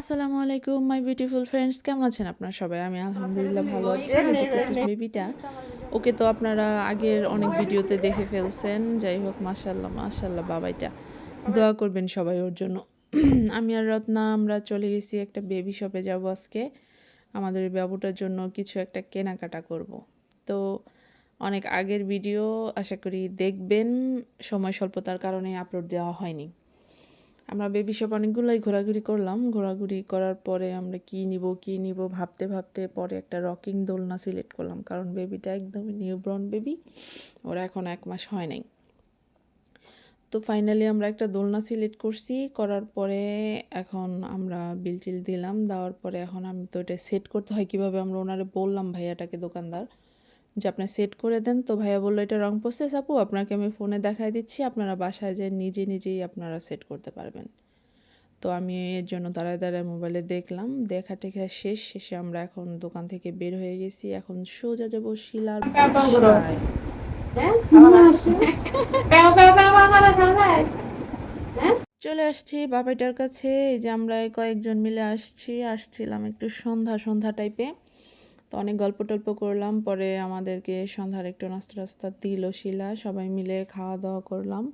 আসসালামু আলাইকুম my beautiful friends কেমন আছেন আপনারা সবাই? আমি আলহামদুলিল্লাহ ভালো আছি। এই যে কুটুস বেবিটা ওকে তো আপনারা আগের অনেক ভিডিওতে দেখে ফেলছেন। যাই হোক মাশাল্লাহ মাশাল্লাহ বাবাইটা। দোয়া করবেন সবাই ওর জন্য। আমি আর রত্না আমরা চলে গেছি একটা বেবি শপে যাব আজকে। আমাদের বাবুটার জন্য কিছু একটা কেনাকাটা করব। তো অনেক আগের ভিডিও আশা করি দেখবেন। সময় স্বল্পতার কারণে আপলোড দেওয়া হয়নি। আমরা বেবি শপ অনেকগুলোই ঘোরাঘুরি করলাম। ঘোরাঘুরি করার পরে আমরা কি নিব কি নিব ভাবতে ভাবতে পরে একটা রকিং দোলনা সিলেক্ট করলাম। কারণ বেবিটা একদমই নিউব্রন বেবি ওরা এখন এক মাস হয় নাই। তো ফাইনালি আমরা একটা দোলনা সিলেক্ট করছি। করার পরে এখন আমরা বিল টিল দিলাম। দেওয়ার পরে এখন আমি তো এটা সেট করতে হয় কীভাবে? আমরা ওনারে বললাম ভাইয়াটাকে দোকানদার। যে আপনি সেট করে দেন তো ভাইয়া বলল এটা রং প্রসেস আপু আপনাকে আমি ফোনে দেখাই দিচ্ছি আপনারা বাসায় যে নিজে নিজেই আপনারা সেট করতে পারবেন। তো আমি এর জন্য দাঁড়ায় দাঁড়ায় মোবাইলে দেখলাম দেখা টেখা শেষ শেষে আমরা এখন দোকান থেকে বের হয়ে গেছি এখন সোজা যাব শিলার চলে আসছি বাবাইটার কাছে এই যে আমরা কয়েকজন মিলে আসছি আসছিলাম একটু সন্ধ্যা সন্ধ্যা টাইপে তো অনেক গল্প টল্প করলাম পরে আমাদেরকে সন্ধ্যার একটু নাস্তা টাস্তা দিল শিলা সবাই মিলে খাওয়া দাওয়া করলাম।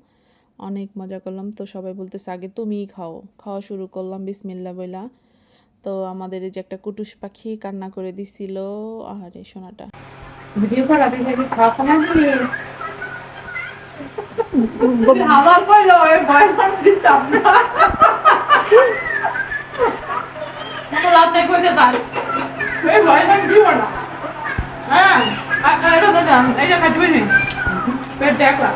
অনেক মজা করলাম তো সবাই বলতেছে আগে তুমিই খাও। খাওয়া শুরু করলাম বিসমিল্লা বইলা। তো আমাদের এই যে একটা কুটুস পাখি কান্না করে দিছিল আহারে সোনাটা। ভিডিও করা দেখে খাওয়া বলি বয়স তার? হ্যাঁ খাব।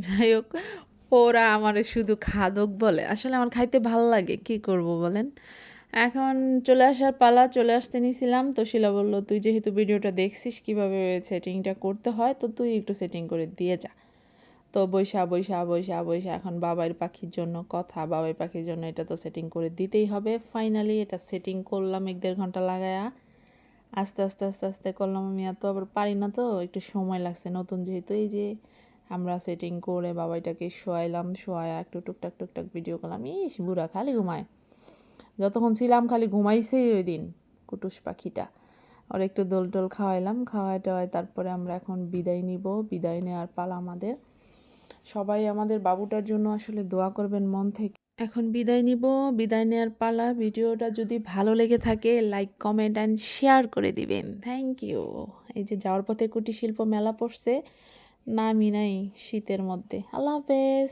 যাই হোক, ওরা আমার শুধু খাদক বলে। আসলে আমার খাইতে ভালো লাগে, কি করব বলেন? এখন চলে আসার পালা, চলে আসতে নিছিলাম, তো শিলা বলল, তুই যেহেতু ভিডিওটা দেখছিস, কীভাবে সেটিংটা করতে হয়, তো তুই একটু সেটিং করে দিয়ে যা। তো বৈশা বৈশা বৈশা বৈশা, এখন বাবাই পাখির জন্য কথা। বাবাই পাখির জন্য এটা তো সেটিং করে দিতেই হবে। ফাইনালি এটা সেটিং করলাম এক দেড় ঘণ্টা লাগায়া। আস্তে আস্তে আস্তে আস্তে করলাম আমি এত আবার পারি না তো, একটু সময় লাগছে। নতুন যেহেতু এই যে আমরা সেটিং করে বাবাইটাকে শোয়াইলাম, শোয়ায় একটু টুকটাক টুকটাক ভিডিও করলাম। ইস, বুড়া খালি ঘুমায়। যতক্ষণ ছিলাম খালি ঘুমাইছেই ওই দিন কুটুস পাখিটা। ওর একটু দোল টোল খাওয়াইলাম খাওয়াই টাওয়াই তারপরে আমরা এখন বিদায় নিব। বিদায় নেওয়ার পালা আমাদের। সবাই আমাদের বাবুটার জন্য আসলে দোয়া করবেন মন থেকে। এখন বিদায় নিব, বিদায় নেওয়ার পালা। ভিডিওটা যদি ভালো লেগে থাকে লাইক কমেন্ট অ্যান্ড শেয়ার করে দিবেন। থ্যাংক ইউ এই যে যাওয়ার পথে কুটির শিল্প মেলা পড়ছে নামি নাই শীতের মধ্যে। আল্লাহ হাফেজ।